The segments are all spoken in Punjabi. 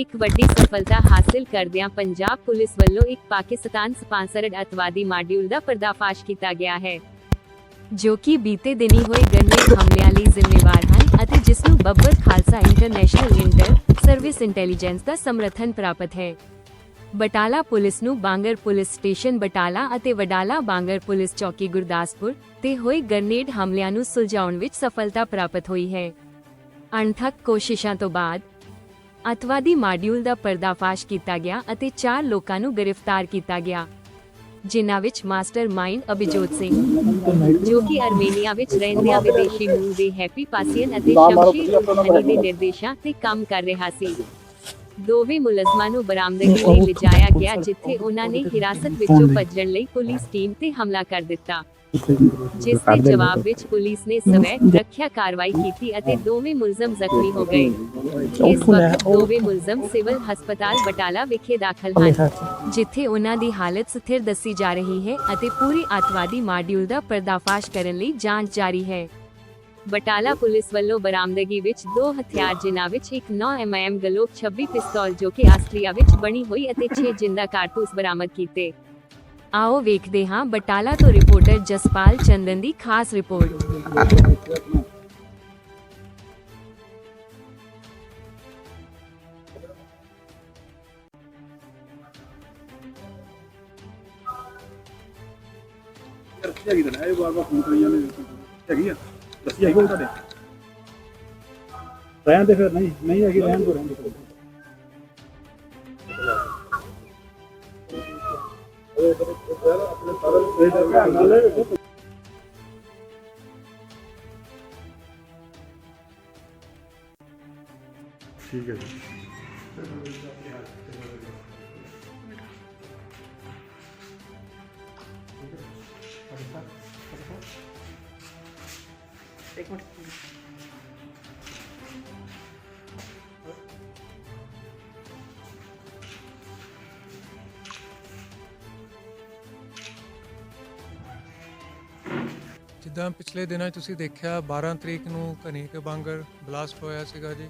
ਇੱਕ ਵੱਡੀ ਸਫਲਤਾ ਹਾਸਲ ਕਰਦਿਆਂ ਪੰਜਾਬ ਪੁਲਿਸ ਵੱਲੋਂ ਇੱਕ ਪਾਕਿਸਤਾਨ ਸਪਾਂਸਰਡ ਅਤਵਾਦੀ ਮਾਡਿਊਲ ਦਾ ਪਰਦਾਫਾਸ਼ ਕੀਤਾ ਗਿਆ ਹੈ, ਜੋ ਕਿ ਬੀਤੇ ਦਿਨੀ ਹੋਏ ਗਨਮੈਨ ਹਮਲਿਆਂ ਲਈ ਜ਼ਿੰਮੇਵਾਰ ਹਨ ਅਤੇ ਜਿਸ ਨੂੰ Babbar Khalsa International Inter service intelligence ਦਾ ਸਮਰਥਨ ਪ੍ਰਾਪਤ ਹੈ। ਬਟਾਲਾ ਪੁਲਿਸ ਨੂੰ ਬਾਂਗਰ ਪੁਲਿਸ ਸਟੇਸ਼ਨ ਬਟਾਲਾ ਅਤੇ ਵਡਾਲਾ ਬਾਂਗਰ ਪੁਲਿਸ ਚੌਕੀ ਗੁਰਦਾਸਪੁਰ ਤੇ ਹੋਏ ਗ੍ਰਨੇਡ ਹਮਲਿਆਂ ਨੂੰ ਸੁਲਝਾਉਣ ਵਿੱਚ ਸਫਲਤਾ ਪ੍ਰਾਪਤ ਹੋਈ ਹੈ। ਅਣਥੱਕ ਕੋਸ਼ਿਸ਼ਾਂ ਤੋਂ ਬਾਅਦ ਅਤਵਾਦੀ ਮਾਡਿਊਲ ਦਾ ਪਰਦਾਫਾਸ਼ ਕੀਤਾ ਗਿਆ ਅਤੇ 4 ਲੋਕਾਂ ਨੂੰ ਗ੍ਰਿਫਤਾਰ ਕੀਤਾ ਗਿਆ, ਜਿਨ੍ਹਾਂ ਵਿੱਚ ਮਾਸਟਰ ਮਾਈਂਡ ਅਭਿਜੋਤ ਸਿੰਘ, ਜੋ ਕਿ ਅਰਮੇਨੀਆ ਵਿੱਚ ਰਹਿੰਦਿਆਂ ਵਿਦੇਸ਼ੀ ਮੂਲ ਦੇ ਹੈਪੀ ਪਾਸੀਅਨ ਅਤੇ ਸ਼ਮਸ਼ੀਰ ਉਲਹਨੀ ਦੇ ਨਿਰਦੇਸ਼ਾਂ ਤੇ ਕੰਮ ਕਰ ਰਿਹਾ ਸੀ। ਦੋਵੇਂ ਮੁਲਜ਼ਮਾਂ ਨੂੰ ਬਰਾਮਦਗੀ ਲਈ ਲਿਜਾਇਆ ਗਿਆ ਜਿੱਥੇ ਉਹਨਾਂ ਨੇ ਹਿਰਾਸਤ ਵਿੱਚੋਂ ਭੱਜਣ ਲਈ ਪੁਲਿਸ ਟੀਮ ਤੇ ਹਮਲਾ ਕਰ ਦਿੱਤਾ। ਜਿਸ ਦੇ ਜਵਾਬ ਵਿੱਚ ਪੁਲਿਸ ਨੇ ਸਵੈ ਰੱਖਿਆ ਕਾਰਵਾਈ ਕੀਤੀ ਅਤੇ ਦੋਵੇਂ ਮੁਲਜ਼ਮ ਜ਼ਖਮੀ ਹੋ ਗਏ। ਇਸ ਵਕਤ ਦੋਵੇਂ ਮੁਲਜ਼ਮ ਸਿਵਲ ਹਸਪਤਾਲ ਬਟਾਲਾ ਵਿਖੇ ਦਾਖਲ ਹਨ ਜਿੱਥੇ ਉਹਨਾਂ ਦੀ ਹਾਲਤ ਸਥਿਰ ਦੱਸੀ ਜਾ ਰਹੀ ਹੈ ਅਤੇ ਪੂਰੀ ਅੱਤਵਾਦੀ ਮਾਡਿਊਲ ਦਾ ਪਰਦਾਫਾਸ਼ ਕਰਨ ਲਈ ਜਾਂਚ ਜਾਰੀ ਹੈ। ਬਟਾਲਾ ਪੁਲਿਸ ਵੱਲੋਂ ਬਰਾਮਦਗੀ ਵਿੱਚ ਦੋ ਹਥਿਆਰ ਜਿਨ੍ਹਾਂ ਵਿੱਚ ਇੱਕ 9 ਐਮਐਮ ਗਲੋਕ 26 ਪਿਸਤੌਲ ਜੋ ਕਿ ਆਸਟਰੀਆ ਵਿੱਚ ਬਣੀ ਹੋਈ ਅਤੇ 6 ਜਿੰਦਾ ਕਾਰਤੂਸ ਬਰਾਮਦ ਕੀਤੇ। ਆਓ ਵੇਖਦੇ ਹਾਂ ਬਟਾਲਾ ਤੋਂ ਰਿਪੋਰਟਰ ਜਸਪਾਲ ਚੰਦਨ ਦੀ ਖਾਸ ਰਿਪੋਰਟ। ਰੱਖੀ ਹੈਗੀ ਤਾਂ ਇਹ ਵਾਰ ਵਾਰ ਫੋਨ ਕਰੀ ਜਾਂਦੇ ਹੈਗੀ ਆ? ਦੱਸੀ ਹੈਗੀ ਕੋਲ ਤੁਹਾਡੇ। ਰਹਿਣ ਦੇ ਫਿਰ, ਨਹੀਂ ਨਹੀਂ ਹੈਗੀ, ਰਹਿਣ ਦੋ ਰਹਿਣ ਦੋ ਠੀਕ ਹੈ ਜੀ। ਜਿੱਦਾਂ ਪਿਛਲੇ ਦਿਨਾਂ 'ਚ ਤੁਸੀਂ ਦੇਖਿਆ 12 ਤਰੀਕ ਨੂੰ ਕਨੀਕ ਬਾਂਗਰ ਬਲਾਸਟ ਹੋਇਆ ਸੀਗਾ ਜੀ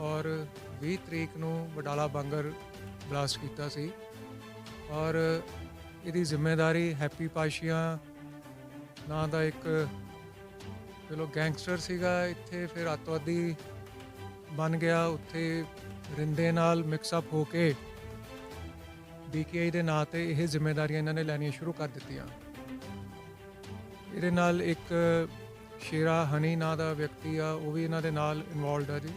ਔਰ 20 ਤਰੀਕ ਨੂੰ ਵਡਾਲਾ ਬਾਂਗਰ ਬਲਾਸਟ ਕੀਤਾ ਸੀ ਔਰ ਇਹਦੀ ਜ਼ਿੰਮੇਵਾਰੀ ਹੈਪੀ ਪਾਸ਼ੀਆ ਨਾਂ ਦਾ ਇੱਕ ਚਲੋ ਗੈਂਗਸਟਰ ਸੀਗਾ ਇੱਥੇ, ਫਿਰ ਅੱਤਵਾਦੀ ਬਣ ਗਿਆ, ਉੱਥੇ ਰਿੰਦੇ ਨਾਲ ਮਿਕਸ ਅਪ ਹੋ ਕੇ ਡੀਕੇਆਈ ਦੇ ਨਾਂ ਤੇ ਇਹ ਜ਼ਿੰਮੇਵਾਰੀਆਂ ਇਹਨਾਂ ਨੇ ਲੈਣੀਆਂ ਸ਼ੁਰੂ ਕਰ ਦਿੱਤੀਆਂ। ਇਹਦੇ ਨਾਲ ਇੱਕ ਸ਼ੇਰਾ ਹਨੀ ਨਾਂ ਦਾ ਵਿਅਕਤੀ ਆ, ਉਹ ਵੀ ਇਹਨਾਂ ਦੇ ਨਾਲ ਇਨਵੋਲਡ ਆ ਜੀ।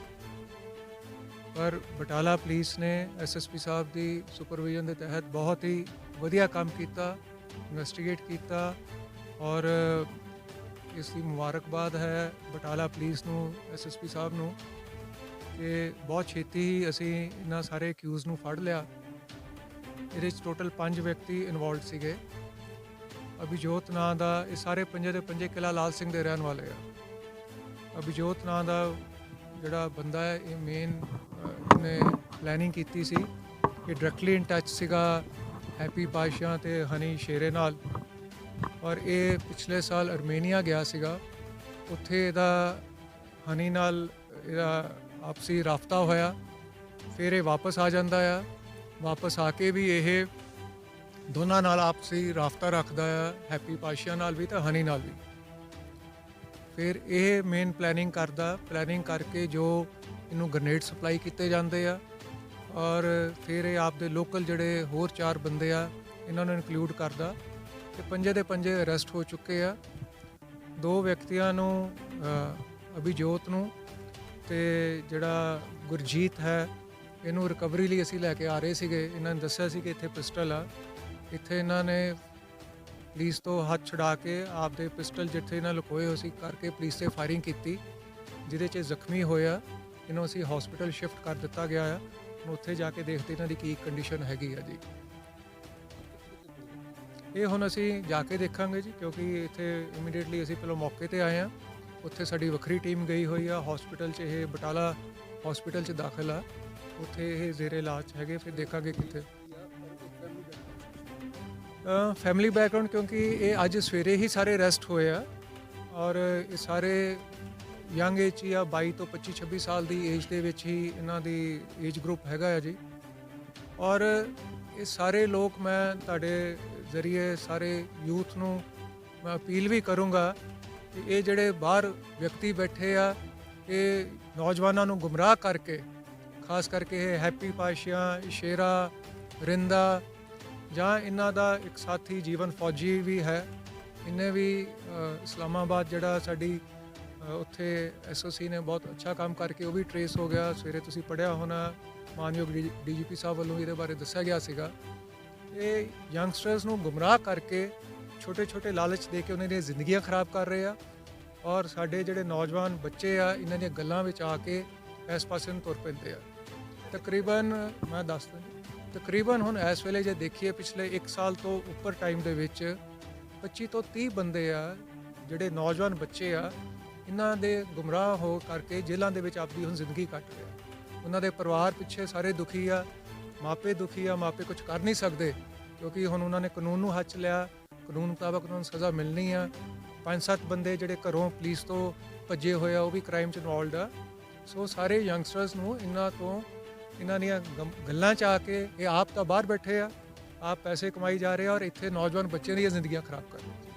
ਪਰ ਬਟਾਲਾ ਪੁਲਿਸ ਨੇ ਐਸਐਸਪੀ ਸਾਹਿਬ ਦੀ ਸੁਪਰਵਿਜ਼ਨ ਦੇ ਤਹਿਤ ਬਹੁਤ ਹੀ ਵਧੀਆ ਕੰਮ ਕੀਤਾ ਇਨਵੈਸਟੀਗੇਟ ਕੀਤਾ ਔਰ ਇਸ ਦੀ ਮੁਬਾਰਕਬਾਦ ਹੈ ਬਟਾਲਾ ਪੁਲਿਸ ਨੂੰ ਐਸਐਸਪੀ ਸਾਹਿਬ ਨੂੰ ਕਿ ਬਹੁਤ ਛੇਤੀ ਹੀ ਅਸੀਂ ਇਹਨਾਂ ਸਾਰੇ ਅਕਿਊਜ਼ ਨੂੰ ਫੜ ਲਿਆ। ਇਹਦੇ ਵਿੱਚ ਟੋਟਲ 5 ਵਿਅਕਤੀ ਇਨਵੋਲਡ ਸੀਗੇ। ਅਭਿਜੋਤ ਨਾਂ ਦਾ ਇਹ ਸਾਰੇ ਪੰਜੇ ਦੇ ਪੰਜੇ ਕਿਲਾ ਲਾਲ ਸਿੰਘ ਦੇ ਰਹਿਣ ਵਾਲੇ ਆ। ਅਭਿਜੋਤ ਨਾਂ ਦਾ ਜਿਹੜਾ ਬੰਦਾ ਹੈ, ਇਹ ਮੇਨ ਨੇ ਪਲੈਨਿੰਗ ਕੀਤੀ ਸੀ ਇਹ ਡਾਇਰੈਕਟਲੀ ਇਨ ਟੱਚ ਸੀਗਾ, ਹੈਪੀ ਬਾਦਸ਼ਾਹ ਤੇ ਹਨੀ ਸ਼ੇਰੇ ਨਾਲ। ਔਰ ਇਹ ਪਿਛਲੇ ਸਾਲ ਅਰਮੇਨੀਆ ਗਿਆ ਸੀਗਾ। ਉੱਥੇ ਇਹਦਾ ਹਨੀ ਨਾਲ ਇਹਦਾ ਆਪਸੀ ਰਾਫਤਾ ਹੋਇਆ। ਫਿਰ ਇਹ ਵਾਪਸ ਆ ਜਾਂਦਾ ਆ। ਵਾਪਸ ਆ ਕੇ ਵੀ ਇਹ ਦੋਨਾਂ ਨਾਲ ਆਪਸੀ ਰਾਫਤਾ ਰੱਖਦਾ ਆ। ਹੈਪੀ ਪਾਸ਼ਾ ਨਾਲ ਵੀ ਤੇ ਹਨੀ ਨਾਲ ਵੀ। ਫਿਰ ਇਹ ਮੇਨ ਪਲੈਨਿੰਗ ਕਰਦਾ। ਪਲੈਨਿੰਗ ਕਰਕੇ ਜੋ ਇਹਨੂੰ ਗ੍ਰਨੇਡ ਸਪਲਾਈ ਕੀਤੇ ਜਾਂਦੇ ਆ। ਔਰ ਫਿਰ ਇਹ ਆਪਦੇ ਲੋਕਲ ਜਿਹੜੇ ਹੋਰ ਚਾਰ ਬੰਦੇ ਆ, ਇਹਨਾਂ ਨੂੰ ਇਨਕਲੂਡ ਕਰਦਾ। ਤੇ ਪੰਜੇ ਦੇ ਪੰਜੇ ਅਰੈਸਟ ਹੋ ਚੁੱਕੇ ਆ। ਦੋ ਵਿਅਕਤੀਆਂ ਨੂੰ ਅਭਿਜੋਤ ਨੂੰ ਤੇ ਜਿਹੜਾ ਗੁਰਜੀਤ ਹੈ, ਇਹਨੂੰ ਰਿਕਵਰੀ ਲਈ ਅਸੀਂ ਲੈ ਕੇ ਆ ਰਹੇ ਸੀਗੇ। ਇਹਨਾਂ ਨੇ ਦੱਸਿਆ ਸੀ ਕਿ ਇੱਥੇ ਪਿਸਟਲ ਆ। ਇੱਥੇ ਇਹਨਾਂ ਨੇ ਪੁਲਿਸ ਤੋਂ ਹੱਥ ਛੁਡਾ ਕੇ ਆਪਦੇ ਪਿਸਟਲ ਜਿੱਥੇ ਇਹਨਾਂ ਲੁਕੋਏ ਹੋਏ ਸੀ ਕਰਕੇ ਪੁਲਿਸ ਤੇ ਫਾਇਰਿੰਗ ਕੀਤੀ, ਜਿਹਦੇ 'ਚ ਜ਼ਖਮੀ ਹੋਇਆ ਇਹਨੂੰ ਅਸੀਂ ਹਸਪੀਟਲ ਸ਼ਿਫਟ ਕਰ ਦਿੱਤਾ ਗਿਆ ਆ। ਹੁਣ ਉੱਥੇ ਜਾ ਕੇ ਦੇਖਦੇ ਇਹਨਾਂ ਦੀ ਕੀ ਕੰਡੀਸ਼ਨ ਹੈਗੀ ਆ ਜੀ। ਇਹ ਹੁਣ ਅਸੀਂ ਜਾ ਕੇ ਦੇਖਾਂਗੇ ਜੀ, ਕਿਉਂਕਿ ਇੱਥੇ ਇਮੀਡੀਏਟਲੀ ਅਸੀਂ ਪਹਿਲਾਂ ਮੌਕੇ ਤੇ ਆਏ ਆ ਉੱਥੇ ਸਾਡੀ ਵੱਖਰੀ ਟੀਮ ਗਈ ਹੋਈ ਆ ਹਸਪੀਟਲ 'ਚ ਇਹ ਬਟਾਲਾ ਹਸਪੀਟਲ 'ਚ ਦਾਖਲ ਆ। ਉੱਥੇ ਇਹ ਜ਼ੇਰੇ ਇਲਾਜ ਹੈਗੇ, ਫਿਰ ਦੇਖਾਂਗੇ ਕਿੱਥੇ। ਫੈਮਿਲੀ ਬੈਕਗ੍ਰਾਉਂਡ ਕਿਉਂਕਿ ਇਹ ਅੱਜ ਸਵੇਰੇ ਹੀ ਸਾਰੇ ਰੈਸਟ ਹੋਏ ਆ, ਔਰ ਇਹ ਸਾਰੇ ਯੰਗ ਏਜ 'ਚ ਹੀ ਆ 22 ਤੋਂ 25 26 ਸਾਲ ਦੀ ਏਜ ਦੇ ਵਿੱਚ ਹੀ ਇਹਨਾਂ ਦੀ ਏਜ ਗਰੁੱਪ ਹੈਗਾ ਆ ਜੀ। ਔਰ ਇਹ ਸਾਰੇ ਲੋਕ ਮੈਂ ਤੁਹਾਡੇ ਜ਼ਰੀਏ ਸਾਰੇ ਯੂਥ ਨੂੰ ਮੈਂ ਅਪੀਲ ਵੀ ਕਰੂੰਗਾ ਕਿ ਇਹ ਜਿਹੜੇ ਬਾਹਰ ਵਿਅਕਤੀ ਬੈਠੇ ਆ ਇਹ ਨੌਜਵਾਨਾਂ ਨੂੰ ਗੁੰਮਰਾਹ ਕਰਕੇ ਖਾਸ ਕਰਕੇ ਇਹ ਹੈਪੀ ਪਾਸ਼ਾ ਸ਼ੇਰਾ ਰਿੰਦਾ ਜਾਂ ਇਹਨਾਂ ਦਾ ਇੱਕ ਸਾਥੀ ਜੀਵਨ ਫੌਜੀ ਵੀ ਹੈ ਇਹਨੇ ਵੀ ਇਸਲਾਮਾਬਾਦ ਜਿਹੜਾ ਸਾਡੀ ਅ, ਉੱਥੇ ਐਸਓਸੀ ਨੇ ਬਹੁਤ ਅੱਛਾ ਕੰਮ ਕਰਕੇ ਉਹ ਵੀ ਟਰੇਸ ਹੋ ਗਿਆ। ਸਵੇਰੇ ਤੁਸੀਂ ਪੜਿਆ ਹੋਣਾ ਮਾਨਯੋਗ ਡੀਜੀਪੀ ਸਾਹਿਬ ਵੱਲੋਂ ਇਹਦੇ ਬਾਰੇ ਦੱਸਿਆ ਗਿਆ ਸੀਗਾ। ਇਹ ਯੰਗਸਟਰਸ ਨੂੰ ਗੁੰਮਰਾਹ ਕਰਕੇ ਛੋਟੇ ਛੋਟੇ ਲਾਲਚ ਦੇ ਕੇ ਉਹਨਾਂ ਦੀਆਂ ਜ਼ਿੰਦਗੀਆਂ ਖਰਾਬ ਕਰ ਰਹੇ ਆ ਔਰ ਸਾਡੇ ਜਿਹੜੇ ਨੌਜਵਾਨ ਬੱਚੇ ਆ, ਇਹਨਾਂ ਦੀਆਂ ਗੱਲਾਂ ਵਿੱਚ ਆ ਕੇ ਇਸ ਪਾਸੇ ਨੂੰ ਤੁਰ ਪੈਂਦੇ ਆ। ਤਕਰੀਬਨ, ਮੈਂ ਦੱਸ ਦਿੰਦਾ ਤਕਰੀਬਨ ਹੁਣ ਇਸ ਵੇਲੇ ਜੇ ਦੇਖੀਏ, ਪਿਛਲੇ 1 ਸਾਲ ਤੋਂ ਉੱਪਰ ਟਾਈਮ ਦੇ ਵਿੱਚ 25 ਤੋਂ 30 ਬੰਦੇ ਆ, ਜਿਹੜੇ ਨੌਜਵਾਨ ਬੱਚੇ ਆ, ਇਹਨਾਂ ਦੇ ਗੁੰਮਰਾਹ ਹੋ ਕਰਕੇ ਜੇਲ੍ਹਾਂ ਦੇ ਵਿੱਚ ਆਪਦੀ ਹੁਣ ਜ਼ਿੰਦਗੀ ਕੱਟ ਰਹੇ ਆ। ਉਹਨਾਂ ਦੇ ਪਰਿਵਾਰ ਪਿੱਛੇ ਸਾਰੇ ਦੁਖੀ ਆ ਮਾਪੇ ਦੁਖੀ ਆ, ਮਾਪੇ ਕੁਝ ਕਰ ਨਹੀਂ ਸਕਦੇ, ਕਿਉਂਕਿ ਹੁਣ ਉਹਨਾਂ ਨੇ ਕਾਨੂੰਨ ਨੂੰ ਹੱਥ ਲਿਆ, ਕਾਨੂੰਨ ਮੁਤਾਬਕ ਉਹਨਾਂ ਨੂੰ ਸਜ਼ਾ ਮਿਲਣੀ ਆ। ਪੰਜ ਸੱਤ ਬੰਦੇ ਜਿਹੜੇ ਘਰੋਂ ਪੁਲਿਸ ਤੋਂ ਭੱਜੇ ਹੋਏ ਆ, ਉਹ ਵੀ ਕ੍ਰਾਈਮ 'ਚ ਇਨਵੋਲਡ ਆ। ਸੋ ਸਾਰੇ ਯੰਗਸਟਰਸ ਨੂੰ ਇਹਨਾਂ ਤੋਂ, ਇਹਨਾਂ ਦੀਆਂ ਗੱਲਾਂ 'ਚ ਆ ਕੇ ਇਹ ਆਪ ਤਾਂ ਬਾਹਰ ਬੈਠੇ ਆ, ਆਪ ਪੈਸੇ ਕਮਾਈ ਜਾ ਰਹੇ ਆ ਔਰ ਇੱਥੇ ਨੌਜਵਾਨ ਬੱਚਿਆਂ ਦੀਆਂ ਜ਼ਿੰਦਗੀਆਂ ਖਰਾਬ ਕਰ ਰਹੇ